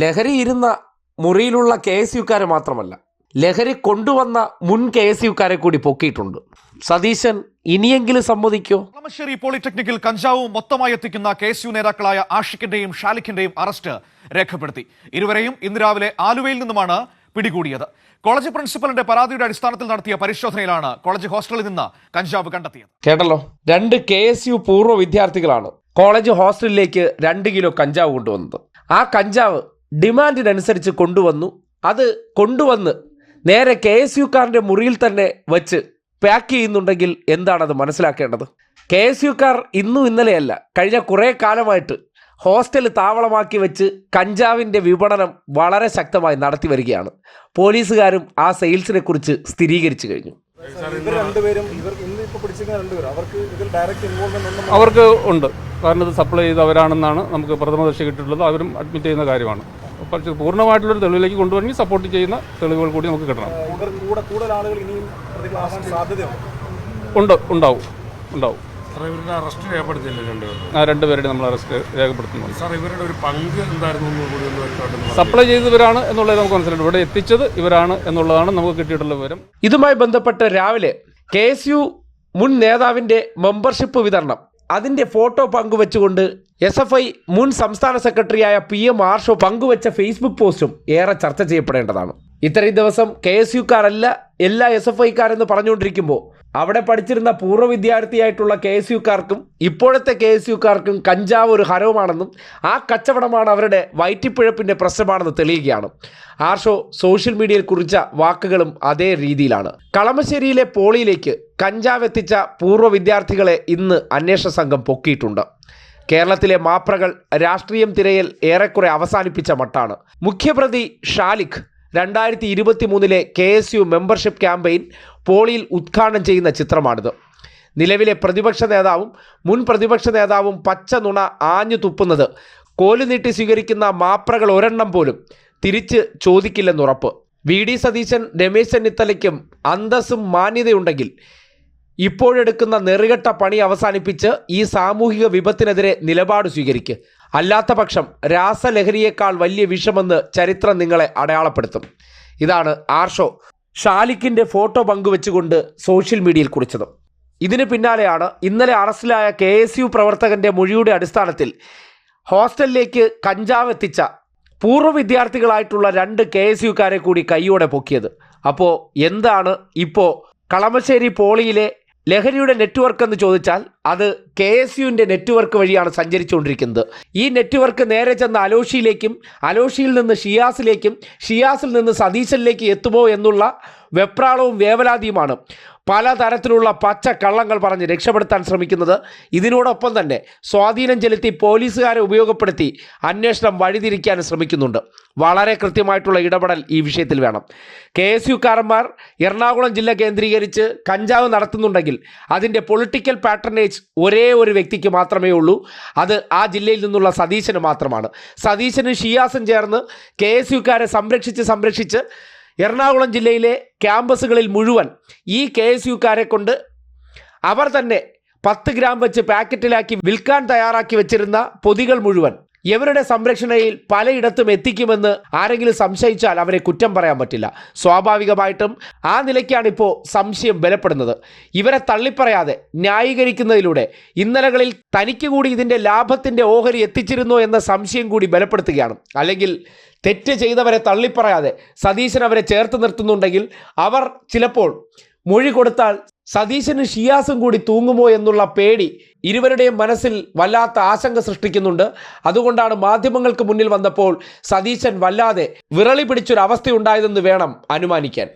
ലഹരി ഇരുന്ന മുറിയിലുള്ള K S യുക്കാരെ മാത്രമല്ല ലഹരി കൊണ്ടുവന്ന മുൻ കെ എസ് യുക്കാരെ കൂടി പൊക്കിയിട്ടുണ്ട്. സതീശൻ ഇനിയെങ്കിലും സമ്മതിക്കോ? കളമശ്ശേരി പോളിടെക്നിക്കിൽ കഞ്ചാവും മൊത്തമായി എത്തിക്കുന്ന കെ എസ് യു നേതാക്കളായ ആഷിഖിന്റെയും ഷാലിഖിന്റെയും അറസ്റ്റ് രേഖപ്പെടുത്തി. ഇരുവരെയും ഇന്ന് രാവിലെ ആലുവയിൽ നിന്നുമാണ് പിടികൂടിയത്. കോളേജ് പ്രിൻസിപ്പലിന്റെ പരാതിയുടെ അടിസ്ഥാനത്തിൽ നടത്തിയ പരിശോധനയിലാണ് കോളേജ് ഹോസ്റ്റലിൽ നിന്ന് കഞ്ചാവ് കണ്ടെത്തിയത്. കേട്ടല്ലോ രണ്ട് കെ എസ് യു പൂർവ വിദ്യാർത്ഥികളാണ് കോളേജ് ഹോസ്റ്റലിലേക്ക് രണ്ട് കിലോ കഞ്ചാവ് കൊണ്ടുവന്നത്. ആ കഞ്ചാവ് ഡിമാൻഡിനനുസരിച്ച് കൊണ്ടുവന്നു. അത് കൊണ്ടുവന്ന് നേരെ കെ എസ് യുക്കാരന്റെ മുറിയിൽ തന്നെ വച്ച് പാക്ക് ചെയ്യുന്നുണ്ടെങ്കിൽ എന്താണത് മനസ്സിലാക്കേണ്ടത്? കെ എസ് യുക്കാർ ഇന്നും ഇന്നലെയല്ല കഴിഞ്ഞ കുറേ കാലമായിട്ട് ഹോസ്റ്റൽ താവളമാക്കി വെച്ച് കഞ്ചാവിന്റെ വിപണനം വളരെ ശക്തമായി നടത്തി വരികയാണ്. പോലീസുകാരും ആ സെയിൽസിനെ കുറിച്ച് സ്ഥിരീകരിച്ചു കഴിഞ്ഞു. അവർക്ക് ഇതിൽ ഡയറക്റ്റ് ഇൻവോൾവ്മെന്റ് ഒന്നും അവർക്ക് ഉണ്ട്. കാരണം ഇത് സപ്ലൈ ചെയ്തവരാണെന്നാണ് നമുക്ക് പ്രഥമദർശി കിട്ടിയിട്ടുള്ളത്. അവരും അഡ്മിറ്റ് ചെയ്യുന്ന കാര്യമാണ്. പൂർണമായിട്ടുള്ളൊരു തെളിവിലേക്ക് കൊണ്ടുവരണമെങ്കിൽ സപ്പോർട്ട് ചെയ്യുന്ന തെളിവുകൾ കൂടി നമുക്ക് കിട്ടണം. കൂടുതൽ ആളുകൾ ഇനിയും പ്രതികളാവാൻ സാധ്യതയുണ്ട്? ഉണ്ട് ഉണ്ടാവും ഉണ്ടാവും. ഇവരുടെ അറസ്റ്റ് രേഖപ്പെടുത്തിയില്ല രണ്ടുപേരും ആ രണ്ടുപേരുടെ നമ്മൾ അറസ്റ്റ് രേഖപ്പെടുത്തുന്നുണ്ട്. സാർ ഇവരുടെ ഒരു പങ്ക് എന്തായിരുന്നു എന്ന് കൂടി ഒന്ന് സപ്ലൈ ചെയ്തവരാണ് എന്നുള്ളത് നമുക്ക് മനസ്സിലായി ഇവിടെ എത്തിച്ചത് ഇവരാണ് എന്നുള്ളതാണ് നമുക്ക് കിട്ടിയിട്ടുള്ള വിവരം. ഇതുമായി ബന്ധപ്പെട്ട് രാവിലെ കെ എസ് യു മുൻ നേതാവിന്റെ മെമ്പർഷിപ്പ് വിതരണം. അതിന്റെ ഫോട്ടോ പങ്കുവെച്ചുകൊണ്ട് എസ് എഫ് ഐ മുൻ സംസ്ഥാന സെക്രട്ടറിയായ പി എം ആർഷോ പങ്കുവെച്ച ഫേസ്ബുക്ക് പോസ്റ്റും ഏറെ ചർച്ച ചെയ്യപ്പെടേണ്ടതാണ്. ഇത്രയും ദിവസം കെ എസ് യുക്കാരല്ല എല്ലാ എസ് എഫ് ഐക്കാരെന്ന് പറഞ്ഞുകൊണ്ടിരിക്കുമ്പോൾ അവിടെ പഠിച്ചിരുന്ന പൂർവ വിദ്യാർത്ഥിയായിട്ടുള്ള കെ എസ് യുക്കാർക്കും ഇപ്പോഴത്തെ കെ എസ് യുക്കാർക്കും കഞ്ചാവ് ഒരു ഹരവുമാണെന്നും ആ കച്ചവടമാണ് അവരുടെ വയറ്റിപ്പിഴപ്പിന്റെ പ്രശ്നമാണെന്ന് തെളിയുകയാണ്. ആർഷോ സോഷ്യൽ മീഡിയയിൽ കുറിച്ച വാക്കുകളും അതേ രീതിയിലാണ്. കളമശ്ശേരിയിലെ പോളിയിലേക്ക് കഞ്ചാവ് എത്തിച്ച പൂർവ വിദ്യാർത്ഥികളെ ഇന്ന് അന്വേഷണ സംഘം പൊക്കിയിട്ടുണ്ട്. കേരളത്തിലെ മാപ്രകൾ രാഷ്ട്രീയം തിരയൽ ഏറെക്കുറെ അവസാനിപ്പിച്ച മട്ടാണ്. മുഖ്യപ്രതി ഷാലിഖ് രണ്ടായിരത്തി ഇരുപത്തി മൂന്നിലെ K S U membership campaign പോളിയിൽ ഉദ്ഘാടനം ചെയ്യുന്ന ചിത്രമാണിത്. നിലവിലെ പ്രതിപക്ഷ നേതാവും മുൻ പ്രതിപക്ഷ നേതാവും പച്ച നുണ ആഞ്ഞു തുപ്പുന്നത് കോലു നീട്ടി സ്വീകരിക്കുന്ന മാപ്രകൾ ഒരെണ്ണം പോലും തിരിച്ച് ചോദിക്കില്ലെന്നുറപ്പ് വി. ഡി. സതീശൻ രമേശ് ചെന്നിത്തലയ്ക്കും അന്തസ്സും മാന്യതയുണ്ടെങ്കിൽ ഇപ്പോഴെടുക്കുന്ന നെറുകെട്ട പണി അവസാനിപ്പിച്ച് ഈ സാമൂഹിക വിപത്തിനെതിരെ നിലപാട് സ്വീകരിക്കുക അല്ലാത്ത പക്ഷം രാസലഹരിയേക്കാൾ വലിയ വിഷമെന്ന് ചരിത്രം നിങ്ങളെ അടയാളപ്പെടുത്തും. ഇതാണ് ആർഷോ ഷാലിക്കിന്റെ ഫോട്ടോ പങ്കുവെച്ചുകൊണ്ട് സോഷ്യൽ മീഡിയയിൽ കുറിച്ചതും. ഇതിന് പിന്നാലെയാണ് ഇന്നലെ അറസ്റ്റിലായ കെ എസ് യു പ്രവർത്തകന്റെ മൊഴിയുടെ അടിസ്ഥാനത്തിൽ ഹോസ്റ്റലിലേക്ക് കഞ്ചാവ് എത്തിച്ച പൂർവ വിദ്യാർത്ഥികളായിട്ടുള്ള രണ്ട് കെ എസ് യുക്കാരെ കൂടി കൈയോടെ പൊക്കിയത്. അപ്പോൾ എന്താണ് ഇപ്പോൾ കളമശ്ശേരി പോളിയിലെ ലഹരിയുടെ നെറ്റ്വർക്ക് എന്ന് ചോദിച്ചാൽ അത് കെ എസ് യുവിന്റെ നെറ്റ്വർക്ക് വഴിയാണ് സഞ്ചരിച്ചുകൊണ്ടിരിക്കുന്നത്. ഈ നെറ്റ്വർക്ക് നേരെ ചെന്ന അലോഷിയിലേക്കും അലോഷിയിൽ നിന്ന് ഷിയാസിലേക്കും ഷിയാസിൽ നിന്ന് സതീശനിലേക്ക് എത്തുമോ എന്നുള്ള വെപ്രാളവും വേവലാതിയുമാണ്. പലതരത്തിലുള്ള പച്ച കള്ളങ്ങൾ പറഞ്ഞ് രക്ഷപ്പെടുത്താൻ ശ്രമിക്കുന്നത് ഇതിനോടൊപ്പം തന്നെ സ്വാധീനം ചെലുത്തി പോലീസുകാരെ ഉപയോഗപ്പെടുത്തി അന്വേഷണം വഴിതിരിക്കാൻ ശ്രമിക്കുന്നുണ്ട്. വളരെ കൃത്യമായിട്ടുള്ള ഇടപെടൽ ഈ വിഷയത്തിൽ വേണം. കെ എസ് യുക്കാരന്മാർ എറണാകുളം ജില്ല കേന്ദ്രീകരിച്ച് കഞ്ചാവ് നടത്തുന്നുണ്ടെങ്കിൽ അതിന്റെ പൊളിറ്റിക്കൽ പാറ്റർനേജ് ഒരേ ഒരു വ്യക്തിക്ക് മാത്രമേ ഉള്ളൂ. അത് ആ ജില്ലയിൽ നിന്നുള്ള സതീശന് മാത്രമാണ്. സതീശനും ഷിയാസും ചേർന്ന് കെ എസ് യുക്കാരെ സംരക്ഷിച്ച് സംരക്ഷിച്ച് എറണാകുളം ജില്ലയിലെ ക്യാമ്പസുകളിൽ മുഴുവൻ ഈ കെ എസ് യുക്കാരെ കൊണ്ട് അവർ തന്നെ പത്ത് ഗ്രാം വെച്ച് പാക്കറ്റിലാക്കി വിൽക്കാൻ തയ്യാറാക്കി വെച്ചിരുന്ന പൊതികൾ മുഴുവൻ ഇവരുടെ സംരക്ഷണയിൽ പലയിടത്തും എത്തിക്കുമെന്ന് ആരെങ്കിലും സംശയിച്ചാൽ അവരെ കുറ്റം പറയാൻ പറ്റില്ല. സ്വാഭാവികമായിട്ടും ആ നിലയ്ക്കാണ് ഇപ്പോൾ സംശയം ബലപ്പെടുന്നത്. ഇവരെ തള്ളിപ്പറയാതെ ന്യായീകരിക്കുന്നതിലൂടെ ഇന്നലകളിൽ തനിക്ക് കൂടി ഇതിന്റെ ലാഭത്തിന്റെ ഓഹരി എത്തിച്ചിരുന്നോ എന്ന സംശയം കൂടി ബലപ്പെടുത്തുകയാണ്. അല്ലെങ്കിൽ തെറ്റ് ചെയ്തവരെ തള്ളിപ്പറയാതെ സതീശൻ അവരെ ചേർത്ത് നിർത്തുന്നുണ്ടെങ്കിൽ അവർ ചിലപ്പോൾ മൊഴി കൊടുത്താൽ സതീശനും ഷിയാസും കൂടി തൂങ്ങുമോ എന്നുള്ള പേടി ഇരുവരുടെയും മനസ്സിൽ വല്ലാത്ത ആശങ്ക സൃഷ്ടിക്കുന്നുണ്ട്. അതുകൊണ്ടാണ് മാധ്യമങ്ങൾക്ക് മുന്നിൽ വന്നപ്പോൾ സതീശൻ വല്ലാതെ വിറളി പിടിച്ചൊരവസ്ഥയുണ്ടായതെന്ന് വേണം അനുമാനിക്കാൻ.